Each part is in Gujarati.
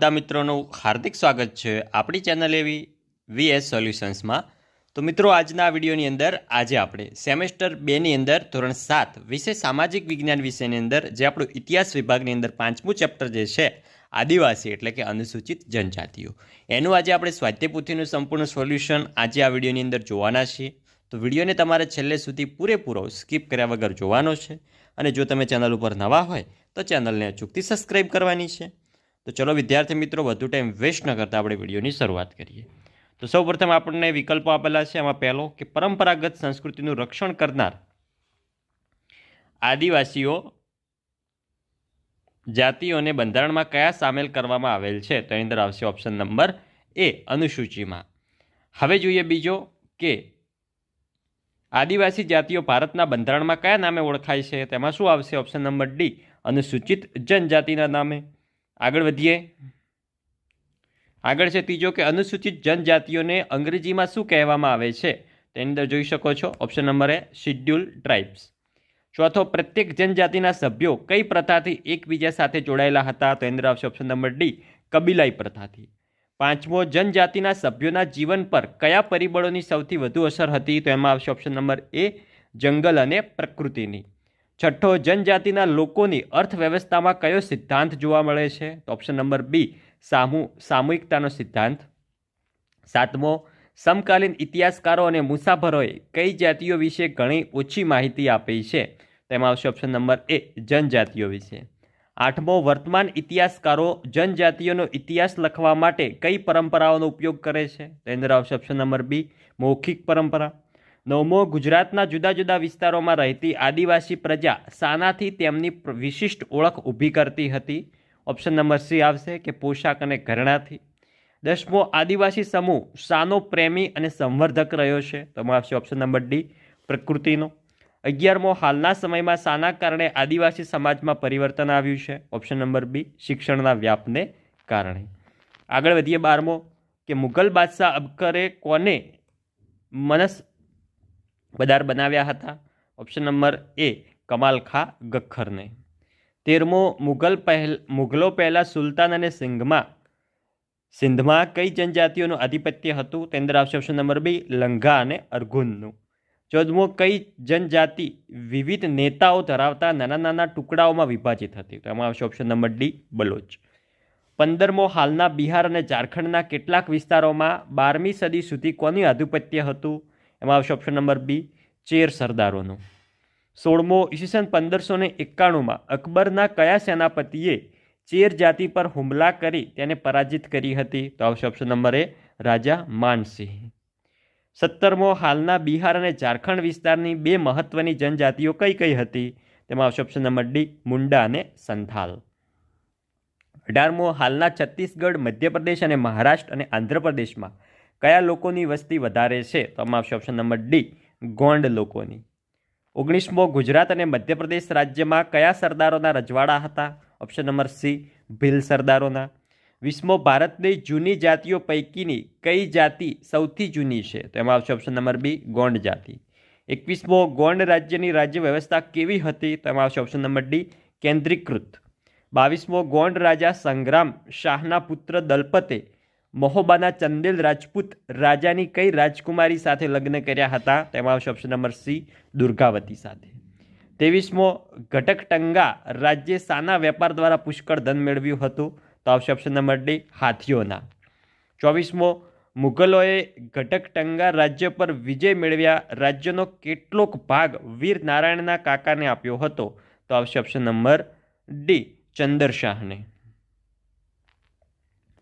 બધા મિત્રોનું હાર્દિક સ્વાગત છે આપણી ચેનલ એવી વીએસ સોલ્યુશન્સમાં. તો મિત્રો, આજના વિડીયોની અંદર આજે આપણે સેમેસ્ટર બેની અંદર ધોરણ સાત વિશે સામાજિક વિજ્ઞાન વિષયની અંદર જે આપણું ઇતિહાસ વિભાગની અંદર પાંચમું ચેપ્ટર જે છે, આદિવાસી એટલે કે અનુસૂચિત જનજાતિઓ. એનું આજે આપણે સ્વાધ્યપુથીનું સંપૂર્ણ સોલ્યુશન આજે આ વિડીયોની અંદર જોવાના છીએ. તો વિડીયોને તમારે છેલ્લે સુધી પૂરેપૂરો સ્કીપ કર્યા વગર જોવાનો છે. અને જો તમે ચેનલ ઉપર નવા હોય, તો ચેનલને અચૂકથી સબસ્ક્રાઈબ કરવાની છે. તો ચલો વિદ્યાર્થી મિત્રો, વધુ ટાઈમ વેસ્ટ ન કરતા આપણે વિડીયોની શરૂઆત કરીએ. તો સૌપ્રથમ આપણને વિકલ્પો આપેલા છે. એમાં પહેલો કે પરંપરાગત સંસ્કૃતિનું રક્ષણ કરનાર આદિવાસીઓ જાતિઓને બંધારણમાં કયા સામેલ કરવામાં આવેલ છે? તો એની અંદર આવશે ઓપ્શન નંબર એ, અનુસૂચિમાં. હવે જોઈએ બીજો કે આદિવાસી જાતિઓ ભારતના બંધારણમાં કયા નામે ઓળખાય છે? તેમાં શું આવશે? ઓપ્શન નંબર ડી, અનુસૂચિત જનજાતિના નામે. આગળ વધીએ. આગળ છે ત્રીજો કે અનુસૂચિત જનજાતિઓને અંગ્રેજીમાં શું કહેવામાં આવે છે? તેની અંદર જોઈ શકો છો. Option number A schedule tribes ચોથો, પ્રત્યેક જનજાતિના સભ્યો કઈ પ્રથાથી એકબીજા સાથે જોડાયેલા હતા? તો એની આવશે ઓપ્શન નંબર ડી, કબીલાઈ પ્રથાથી. પાંચમો, જનજાતિના સભ્યોના જીવન પર કયા પરિબળોની સૌથી વધુ અસર હતી? તો એમાં આવશે ઓપ્શન નંબર એ, જંગલ અને પ્રકૃતિની. છઠ્ઠો જનજાતિના લોકોની અર્થવ્યવસ્થામાં કયો સિદ્ધાંત જોવા મળે છે? તો ઓપ્શન નંબર બી સામૂ, સામૂહિકતાનો સિદ્ધાંત. સાતમો, સમકાલીન ઇતિહાસકારો અને મુસાફરોએ કઈ જાતિઓ વિશે ઘણી ઓછી માહિતી આપી છે? તેમાં આવશે ઓપ્શન નંબર એ જનજાતિઓ વિશે. આઠમો, વર્તમાન ઇતિહાસકારો જનજાતિઓનો ઇતિહાસ લખવા માટે કઈ પરંપરાઓનો ઉપયોગ કરે છે? તેની અંદર આવશે ઓપ્શન નંબર બી મૌખિક પરંપરા. નવમો, ગુજરાતના જુદા જુદા વિસ્તારોમાં રહેતી આદિવાસી પ્રજા શાનાથી તેમની વિશિષ્ટ ઓળખ ઊભી કરતી હતી. ઓપ્શન નંબર સી આવશે કે પોશાક અને ઘરેણાથી. દસમો, આદિવાસી સમૂહ શાનો પ્રેમી અને સંવર્ધક રહ્યો છે. તો એમાં આવશે ઓપ્શન નંબર ડી, પ્રકૃતિનો. અગિયારમો, હાલના સમયમાં શાના કારણે આદિવાસી સમાજમાં પરિવર્તન આવ્યું છે. ઓપ્શન નંબર બી, શિક્ષણના વ્યાપને કારણે. આગળ વધીએ બારમો, કે મુઘલ બાદશાહ અબકરે કોને મનસ બદાર બનાવ્યા હતા. ઓપ્શન નંબર એ કમાલ ખા ગખ્ખરને તેરમો, મુઘલ પહેલ, મુઘલો પહેલાં સુલતાન અને સિંઘમાં. સિંધમાં કઈ જનજાતિઓનું આધિપત્ય હતું? તેની અંદર આવશે ઓપ્શન નંબર બી લંઘા અને અર્ઘુનનું ચૌદમો, કઈ જનજાતિ વિવિધ નેતાઓ ધરાવતા નાના નાના ટુકડાઓમાં વિભાજિત હતી? તો આવશે ઓપ્શન નંબર ડી બલોચ. પંદરમો, હાલના બિહાર અને ઝારખંડના કેટલાક વિસ્તારોમાં બારમી સદી સુધી કોનું આધિપત્ય હતું? એમાં આવશે ઓપ્શન નંબર બી ચેર સરદારોનું. સોળમો, ઈસવીસન પંદરસો ને એકાણુંમાં અકબરના કયા સેનાપતિએ ચેર જાતિ પર હુમલા કરી તેને પરાજિત કરી હતી? તો આવશે ઓપ્શન નંબર એ રાજા માનસિંહ. સત્તરમો, હાલના બિહાર અને ઝારખંડ વિસ્તારની બે મહત્વની જનજાતિઓ કઈ કઈ હતી? તેમાં આવશે ઓપ્શન નંબર ડી મુંડા અને સંથાલ. અઢારમો, હાલના છત્તીસગઢ, મધ્યપ્રદેશ અને મહારાષ્ટ્ર અને આંધ્રપ્રદેશમાં કયા લોકોની વસ્તી વધારે છે? તો આમાં આવશે ઓપ્શન નંબર ડી ગોંડ લોકોની. ઓગણીસમો ગુજરાત અને મધ્યપ્રદેશ રાજ્યમાં કયા સરદારોના રજવાડા હતા? ઓપ્શન નંબર સી ભીલ સરદારોના. વીસમો, ભારતની જૂની જાતિઓ પૈકીની કઈ જાતિ સૌથી જૂની છે? તો એમાં આવશે ઓપ્શન નંબર બી ગોંડ જાતિ. એકવીસમો, ગોંડ રાજ્યની રાજ્ય વ્યવસ્થા કેવી હતી? તો એમાં આવશે ઓપ્શન નંબર ડી કેન્દ્રીકૃત. બાવીસમો, ગોંડ રાજા સંગ્રામ શાહના પુત્ર દલપતે મહોબાના ચંદેલ રાજપૂત રાજાની કઈ રાજકુમારી સાથે લગ્ન કર્યા હતા? તેમાં આવશે ઓપ્શન નંબર સી દુર્ગાવતી સાથે. ત્રેવીસમો, ઘટકટંગા રાજ્ય સાના વેપાર દ્વારા પુષ્કળ ધન મેળવ્યું હતું. તો આવશે ઓપ્શન નંબર ડી હાથીઓના. ચોવીસમો, મુઘલોએ ઘટકટંગા રાજ્ય પર વિજય મેળવ્યા. રાજ્યનો કેટલોક ભાગ વીર નારાયણના કાકાને આપ્યો હતો. તો આવશે ઓપ્શન નંબર ડી ચંદરશાહને.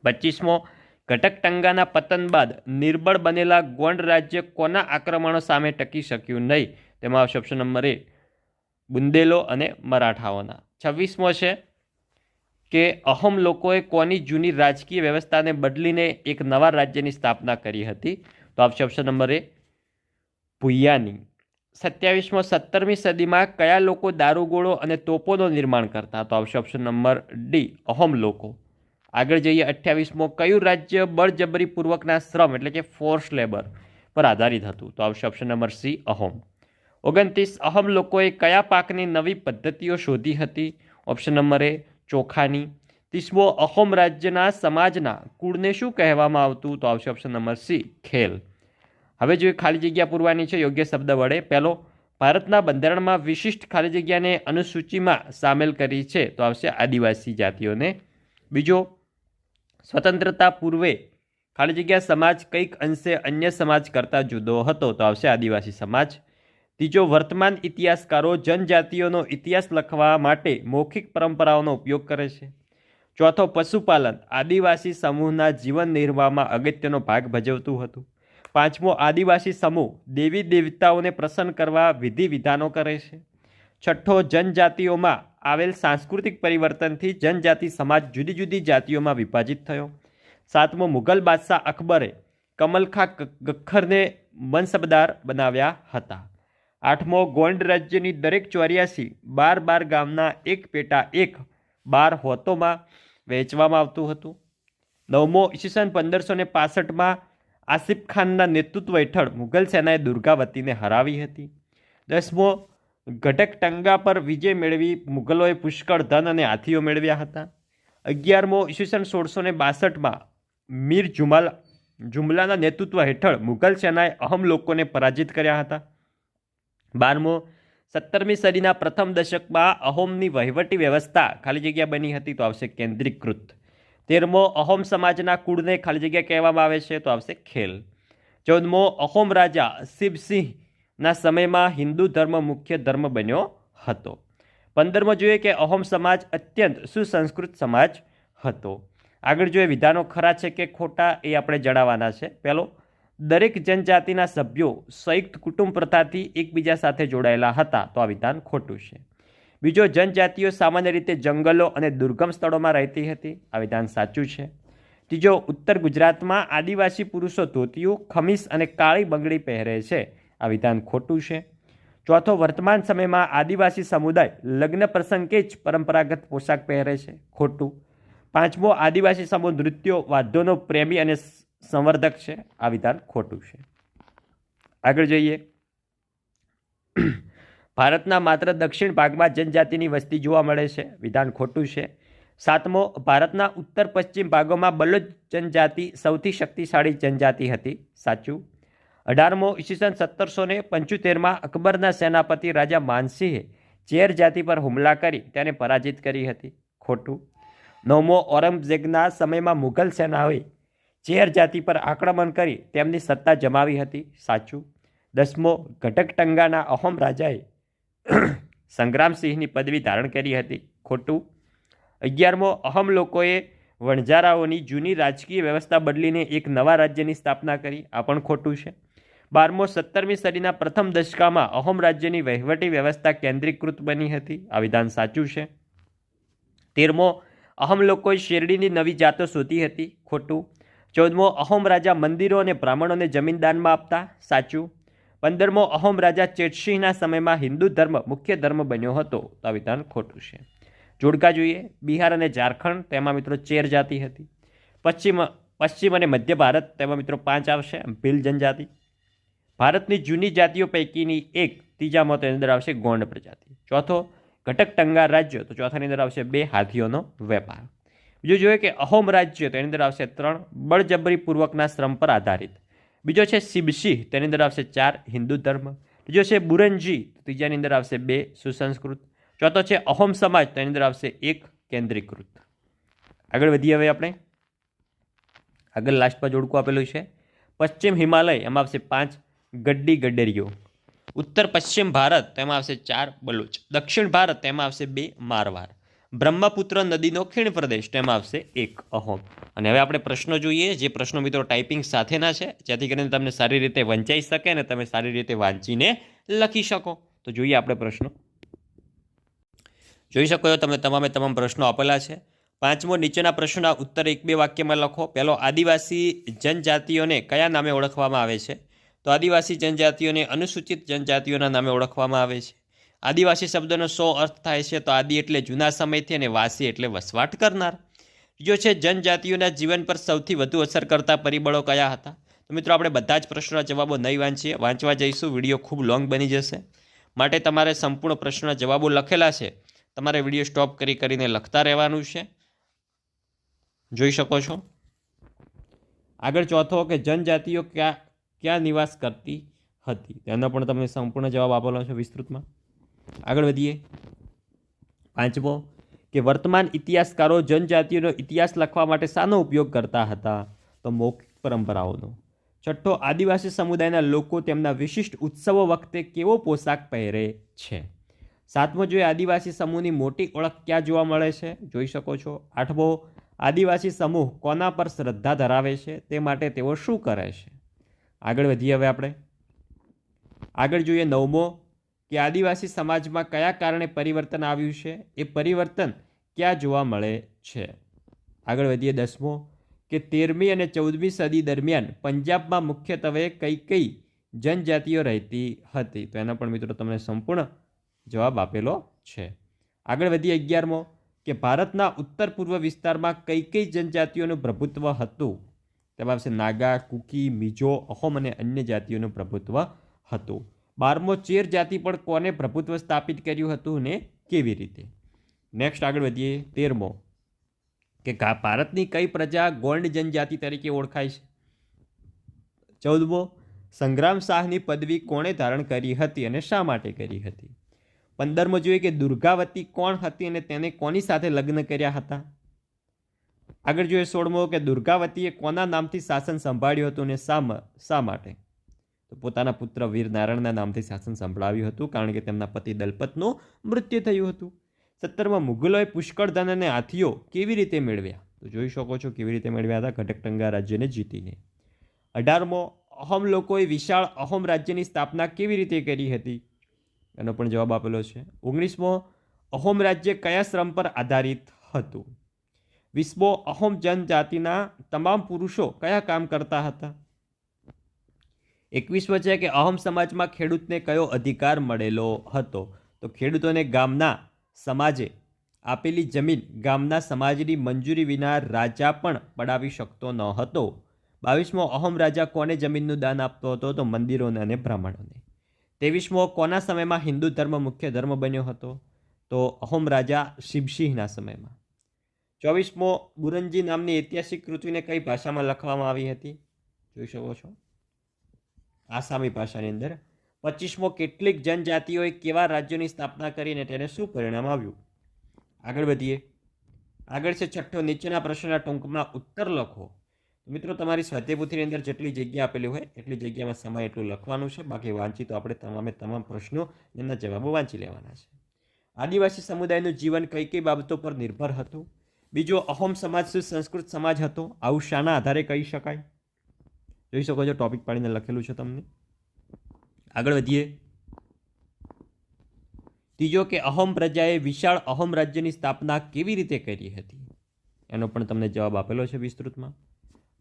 પચીસમો ઘટકટંગાના પતન બાદ નિર્બળ બનેલા ગોંડ રાજ્ય કોના આક્રમણો સામે ટકી શક્યું નહીં? તેમાં આવશે ઓપ્શન નંબર એ, બુંદેલો અને મરાઠાઓના. છવ્વીસમો છે કે અહમ લોકોએ કોની જૂની રાજકીય વ્યવસ્થાને બદલીને એક નવા રાજ્યની સ્થાપના કરી હતી? તો આવશે ઓપ્શન નંબર એ, ભૂયાની. સત્યાવીસમો, સત્તરમી સદીમાં કયા લોકો દારૂગોળો અને તોપોનું નિર્માણ કરતા? તો આવશે ઓપ્શન નંબર ડી, અહોમ લોકો. આગળ જઈએ અઠ્યાવીસમો. કયું રાજ્ય બળજબરીપૂર્વકના શ્રમ એટલે કે ફોર્સ લેબર પર આધારિત હતું? તો આવશે ઓપ્શન નંબર સી, અહોમ. ઓગણત્રીસ, અહમ લોકોએ કયા પાકની નવી પદ્ધતિઓ શોધી હતી? ઓપ્શન નંબર એ, ચોખાની. ત્રીસમો, અહોમ રાજ્યના સમાજના કુળને શું કહેવામાં આવતું? તો આવશે ઓપ્શન નંબર સી, ખેલ. હવે જો ખાલી જગ્યા પૂરવાની છે, યોગ્ય શબ્દ વડે. પહેલો, ભારતના બંધારણમાં વિશિષ્ટ ખાલી જગ્યાને અનુસૂચિમાં સામેલ કરી છે. તો આવશે આદિવાસી જાતિઓને. બીજો સ્વતંત્રતા પૂર્વે ખાલી જગ્યા સમાજ કંઈક અંશે અન્ય સમાજ કરતાં જુદો હતો. તો આવશે આદિવાસી સમાજ. ત્રીજો, વર્તમાન ઇતિહાસકારો જનજાતિઓનો ઇતિહાસ લખવા માટે મૌખિક પરંપરાઓનો ઉપયોગ કરે છે. ચોથો, પશુપાલન. આદિવાસી સમૂહના જીવન નિર્વાહમાં અગત્યનો ભાગ ભજવતું હતું. પાંચમો, આદિવાસી સમૂહ દેવી દેવતાઓને પ્રસન્ન કરવા વિધિ વિધાનો કરે છે. છઠ્ઠો, જનજાતિઓમાં આવેલ સાંસ્કૃતિક પરિવર્તનથી જનજાતિ સમાજ જુદી જુદી જાતિઓમાં વિભાજિત થયો. સાતમો મુઘલ બાદશાહ અકબરે કમલખા ગખ્ખરને મનસબદાર બનાવ્યા હતા. આઠમો ગોંડ રાજ્યની દરેક ચોર્યાસી બાર બાર ગામના એક પેટા એક બાર હોતોમાં વહેંચવામાં આવતું હતું. નવમો ઈસવીસન પંદરસો ને પાસઠમાં આસિફ ખાનના નેતૃત્વ હેઠળ મુઘલ સેનાએ દુર્ગાવતીને હરાવી હતી. દસમો ઘટક ટંગા પર વિજય મેળવી મુઘલોએ પુષ્કળ ધન અને હાથીઓ મેળવ્યા હતા. અગિયારમો ઈસવીસન સોળસો ને બાસઠમાં મીર જુમાલ, જુમલાના નેતૃત્વ હેઠળ મુઘલ સેનાએ અહમ લોકોને પરાજિત કર્યા હતા. બારમો, સત્તરમી સદીના પ્રથમ દશકમાં અહોમની વહીવટી વ્યવસ્થા ખાલી જગ્યા બની હતી તો આવશે કેન્દ્રીકૃત. તેરમો, અહોમ સમાજના કુળને ખાલી જગ્યા કહેવામાં આવે છે તો આવશે ખેલ. ચૌદમો, અહોમ રાજા શિવસિંહના સમયમાં હિન્દુ ધર્મ મુખ્ય ધર્મ બન્યો હતો. પંદરમો જોઈએ કે અહોમ સમાજ અત્યંત સુસંસ્કૃત સમાજ હતો. આગળ જોઈએ વિધાનો ખરા છે કે ખોટા એ આપણે જણાવવાના છે. પહેલો, દરેક જનજાતિના સભ્યો સંયુક્ત કુટુંબ પ્રથાથી એકબીજા સાથે જોડાયેલા હતા, તો આ વિધાન ખોટું છે. બીજો, જનજાતિઓ સામાન્ય રીતે જંગલો અને દુર્ગમ સ્થળોમાં રહેતી હતી. આ વિધાન સાચું છે. ત્રીજો, ઉત્તર ગુજરાતમાં આદિવાસી પુરુષો ધોતિયું ખમીસ અને કાળી બંગડી પહેરે છે. આ વિધાન ખોટું છે. ચોથો, વર્તમાન સમયમાં આદિવાસી સમુદાય લગ્ન પ્રસંગે જ પરંપરાગત પોશાક પહેરે છે. ખોટું. પાંચમો, આદિવાસી સમૂહ નૃત્યો, વાદ્યોનો પ્રેમી અને સંવર્ધક છે. આ વિધાન ખોટું છે. આગળ જોઈએ. ભારતના માત્ર દક્ષિણ ભાગમાં જનજાતિની વસ્તી જોવા મળે છે. વિધાન ખોટું છે. સાતમો, ભારતના ઉત્તર પશ્ચિમ ભાગોમાં બલોચ જનજાતિ સૌથી શક્તિશાળી જનજાતિ હતી. સાચું. અઢારમો ઈસવીસન સત્તરસો ને પંચોતેરમાં અકબરના સેનાપતિ રાજા માનસિંહે ચેર જાતિ પર હુમલા કરી, તેને પરાજિત કરી હતી. ખોટું. નવમો ઔરંગઝેબના સમયમાં મુઘલ સેનાઓએ ચેર જાતિ પર આક્રમણ કરી, તેમની સત્તા જમાવી હતી. સાચું. દસમો ઘટકટંગાના અહોમ રાજાએ સંગ્રામસિંહની પદવી ધારણ કરી હતી. ખોટું. અગિયારમો અહમ લોકોએ વણઝારાઓની જૂની રાજકીય વ્યવસ્થા બદલીને એક નવા રાજ્યની સ્થાપના કરી. આ પણ ખોટું છે. બારમો સત્તરમી સદીના પ્રથમ દશકામાં અહોમ રાજ્યની વહીવટી વ્યવસ્થા કેન્દ્રીકૃત બની હતી. આ વિધાન સાચું છે? તેરમો, અહમ લોકોએ શેરડીની નવી જાતો શોધી હતી. ખોટું. ચૌદમો, અહોમ રાજા મંદિરો અને બ્રાહ્મણોને જમીનદાનમાં આપતા. સાચું. પંદરમો, અહોમ રાજા ચેટસિંહના સમયમાં હિન્દુ ધર્મ મુખ્ય ધર્મ બન્યો હતો. તો આ વિધાન ખોટું છે. જોડકા જોઈએ. બિહાર અને ઝારખંડ, તેમાં મિત્રો ચેર જાતિ હતી. પશ્ચિમ પશ્ચિમ અને મધ્ય ભારત, તેમાં મિત્રો પાંચ આવશે. ભીલ જનજાતિ. ભારતની જૂની જાતિઓ પૈકીની એક ત્રીજામાં તેની અંદર આવશે ગોંડ પ્રજાતિ. ચોથો, ઘટક ટંગાર રાજ્ય, તો ચોથાની અંદર આવશે બે હાથીઓનો વેપાર. બીજું જોઈએ કે અહોમ રાજ્ય તેની અંદર આવશે ત્રણ બળજબરીપૂર્વકના શ્રમ પર આધારિત. બીજો છે શિબશી તેની અંદર આવશે ચાર હિન્દુ ધર્મ. બીજો છે બુરંજી ત્રીજાની અંદર આવશે બે સુસંસ્કૃત. ચોથો છે અહોમ સમાજ તેની અંદર આવશે એક કેન્દ્રીકૃત. આગળ વધીએ હવે આપણે. આગળ લાસ્ટમાં જોડકું આપેલું છે. પશ્ચિમ હિમાલય, એમાં આવશે પાંચ ગડ્ડી ગડેરીઓ. ઉત્તર પશ્ચિમ ભારત, તેમાં આવશે ચાર બલુચ. દક્ષિણ ભારત, તેમાં આવશે બે મારવાર. બ્રહ્મપુત્ર નદીનો ખીણ પ્રદેશ, તેમાં આવશે એક અહોમ. અને હવે આપણે પ્રશ્નો જોઈએ, જે પ્રશ્નો મિત્રો ટાઈપિંગ સાથેના છે, જેથી કરીને તમને સારી રીતે વંચાઈ શકે અને તમે સારી રીતે વાંચીને લખી શકો. તો જોઈએ આપણે પ્રશ્નો. જોઈ શકો છો તમે તમામે તમામ પ્રશ્નો આપેલા છે. પાંચમો, નીચેના પ્રશ્નોના ઉત્તર એક બે વાક્યમાં લખો. પહેલો, આદિવાસી જનજાતિઓને કયા નામે ઓળખવામાં આવે છે? તો આદિવાસી જનજાતિઓને અનુસૂચિત જનજાતિઓના નામે ઓળખવામાં આવે છે. આદિવાસી શબ્દનો સો અર્થ થાય છે તો આદિ એટલે જૂના સમયથી અને વાસી એટલે વસવાટ કરનાર. બીજો છે જનજાતિઓના જીવન પર સૌથી વધુ અસર કરતા પરિબળો કયા હતા? તો મિત્રો આપણે બધા જ પ્રશ્નોના જવાબો નહીં વાંચીએ. વાંચવા જઈશું. વીડિયો ખૂબ લોંગ બની જશે. માટે તમારે સંપૂર્ણ પ્રશ્નના જવાબો લખેલા છે. તમારે વીડિયો સ્ટોપ કરી કરીને લખતા રહેવાનું છે. જોઈ શકો છો? આગળ ચોથો કે જનજાતિઓ ક્યાં ક્યાં નિવાસ કરતી હતી? તેનો પણ તમને સંપૂર્ણ જવાબ આપેલો છે વિસ્તૃતમાં. આગળ વધીએ. પાંચમો, કે વર્તમાન ઇતિહાસકારો જનજાતિઓનો ઇતિહાસ લખવા માટે શાનો ઉપયોગ કરતા હતા? તો મૌખિક પરંપરાઓનો. છઠ્ઠો, આદિવાસી સમુદાયના લોકો તેમના વિશિષ્ટ ઉત્સવો વખતે કેવો પોશાક પહેરે છે? સાતમો, જોઈએ આદિવાસી સમૂહની મોટી ઓળખ ક્યાં જોવા મળે છે? જોઈ શકો છો. આઠમો, આદિવાસી સમૂહ કોના પર શ્રદ્ધા ધરાવે છે? તે માટે તેઓ શું કરે છે? આગળ વધીએ હવે આપણે. આગળ જોઈએ નવમો, કે આદિવાસી સમાજમાં કયા કારણે પરિવર્તન આવ્યું છે? એ પરિવર્તન ક્યાં જોવા મળે છે? આગળ વધીએ દસમો, કે તેરમી અને ચૌદમી સદી દરમિયાન પંજાબમાં મુખ્યત્વે કઈ કઈ જનજાતિઓ રહેતી હતી? તો એના પણ મિત્રો તમને સંપૂર્ણ જવાબ આપેલો છે. આગળ વધીએ અગિયારમો, કે ભારતના ઉત્તર પૂર્વ વિસ્તારમાં કઈ કઈ જનજાતિઓનું પ્રભુત્વ હતું? તેમાં આવશે નાગા, કુકી, મિજો, અહોમ અને અન્ય જાતિઓનું પ્રભુત્વ હતું. બારમો, ચેર જાતિ પણ કોને પ્રભુત્વ સ્થાપિત કર્યું હતું ને કેવી રીતે? નેક્સ્ટ આગળ વધીએ. તેરમો, કા- ભારતની કઈ પ્રજા ગોંડ જનજાતિ તરીકે ઓળખાય છે? ચૌદમો, સંગ્રામ શાહની પદવી કોણે ધારણ કરી હતી અને શા માટે કરી હતી? પંદરમો, જોઈએ કે દુર્ગાવતી કોણ હતી અને તેને કોની સાથે લગ્ન કર્યા હતા? આગળ જોઈએ સોળમો કે દુર્ગાવતીએ કોના નામથી શાસન સંભાળ્યું હતું અને શા શા માટે? તો પોતાના પુત્ર વીરનારાયણના નામથી શાસન સંભળાવ્યું હતું કારણ કે તેમના પતિ દલપતનું મૃત્યુ થયું હતું. સત્તરમાં, મુગલોએ પુષ્કળધન અને હાથીઓ કેવી રીતે મેળવ્યા? તો જોઈ શકો છો કેવી રીતે મેળવ્યા હતા ઘટકટંગા રાજ્યને જીતીને. અઢારમો, અહોમ લોકોએ વિશાળ અહોમ રાજ્યની સ્થાપના કેવી રીતે કરી હતી? એનો પણ જવાબ આપેલો છે. ઓગણીસમો, અહોમ રાજ્ય કયા શ્રમ પર આધારિત હતું? વીસમો અહોમ જનજાતિના તમામ પુરુષો કયા કામ કરતા હતા? એકવીસમો છે કે અહોમ સમાજમાં ખેડૂતને કયો અધિકાર મળેલો હતો? તો ખેડૂતોને ગામના સમાજે આપેલી જમીન ગામના સમાજની મંજૂરી વિના રાજા પણ પડાવી શકતો ન હતો. બાવીસમો અહોમ રાજા કોને જમીનનું દાન આપતો હતો? તો મંદિરોને અને બ્રાહ્મણોને. ત્રેવીસમો કોના સમયમાં હિન્દુ ધર્મ મુખ્ય ધર્મ બન્યો હતો? તો અહોમ રાજા શિવસિંહના સમયમાં. ચોવીસમો બુરંજી નામની ઐતિહાસિક કૃતિને કઈ ભાષામાં લખવામાં આવી હતી? જોઈ શકો છો. આસામી ભાષાની અંદર. પચીસમો, કેટલીક જનજાતિઓએ કેવા રાજ્યોની સ્થાપના કરીને તેને શું પરિણામ આવ્યું? આગળ વધીએ. આગળ છે છઠ્ઠો, નીચેના પ્રશ્નના ટૂંકમાં ઉત્તર લખો. મિત્રો, તમારી સ્વાધ્યાયપોથીની અંદર જેટલી જગ્યા આપેલી હોય, એટલી જગ્યામાં સમય એટલું લખવાનું છે. બાકી વાંચી તો આપણે તમામે તમામ પ્રશ્નો એમના જવાબો વાંચી લેવાના છે. આદિવાસી સમુદાયનું જીવન કઈ કઈ બાબતો પર નિર્ભર હતું? બીજો અહોમ સમાજ સુસંસ્કૃત સમાજ હતો? આવું શાના આધારે કહી શકાય? જોઈ શકો છો ટોપિક પાડીને લખેલું છે તમને. આગળ વધીએ. ત્રીજો કે અહોમ પ્રજાએ વિશાળ અહોમ રાજ્યની સ્થાપના કેવી રીતે કરી હતી? એનો પણ તમને જવાબ આપેલો છે વિસ્તૃતમાં.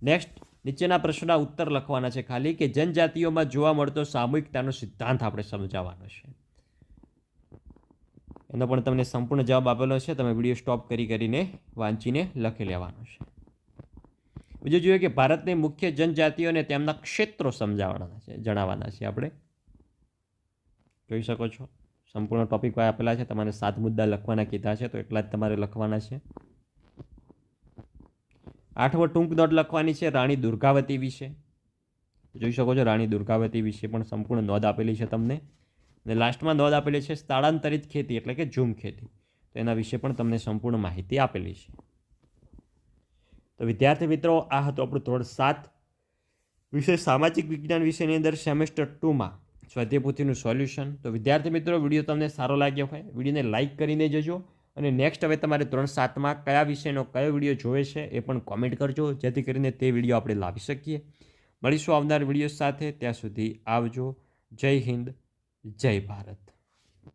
નેક્સ્ટ નીચેના પ્રશ્નના ઉત્તર લખવાના છે ખાલી કે જનજાતિઓમાં જોવા મળતો સામૂહિકતાનો સિદ્ધાંત આપણે સમજાવવાનો છે. એનો પણ તમને સંપૂર્ણ જવાબ આપેલો છે. તમે વીડિયો સ્ટોપ કરી કરીને વાંચીને લખી લેવાનો છે. બીજું જોઈએ કે ભારતની મુખ્ય જનજાતિઓ અને તેમના ક્ષેત્રો સમજાવવાના છે, જણાવવાના છે આપણે. જોઈ શકો છો. સંપૂર્ણ ટોપિક આપેલા છે. તમારે સાત મુદ્દા લખવાના કીધા છે, તો એટલા જ તમારે લખવાના છે. આઠમો ટૂંક દોટ લખવાની છે, રાણી દુર્ગાવતી વિશે. જોઈ શકો છો, રાણી દુર્ગાવતી વિશે પણ સંપૂર્ણ નોંધ આપેલી છે તમને. અને લાસ્ટમાં નોંધ આપેલી છે સ્થળાંતરિત ખેતી, એટલે કે ઝૂમ ખેતી. તો એના વિશે પણ તમને સંપૂર્ણ માહિતી આપેલી છે. તો વિદ્યાર્થી મિત્રો, આ હતું આપણું ધોરણ સાત વિષય સામાજિક વિજ્ઞાન વિષયની અંદર સેમેસ્ટર ટુમાં સ્વાધ્યાયપોથીનું સોલ્યુશન. તો વિદ્યાર્થી મિત્રો, વીડિયો તમને સારો લાગ્યો હોય, વિડીયોને લાઇક કરીને જજો અને નેક્સ્ટ હવે તમારે ધોરણ સાતમાં કયા વિષયનો કયો વીડિયો જોવે છે એ પણ કોમેન્ટ કરજો, જેથી કરીને તે વીડિયો આપણે લાવી શકીએ. મળીશું આવનાર વીડિયો સાથે, ત્યાં સુધી આવજો. જય હિન્દ. જય ભારત.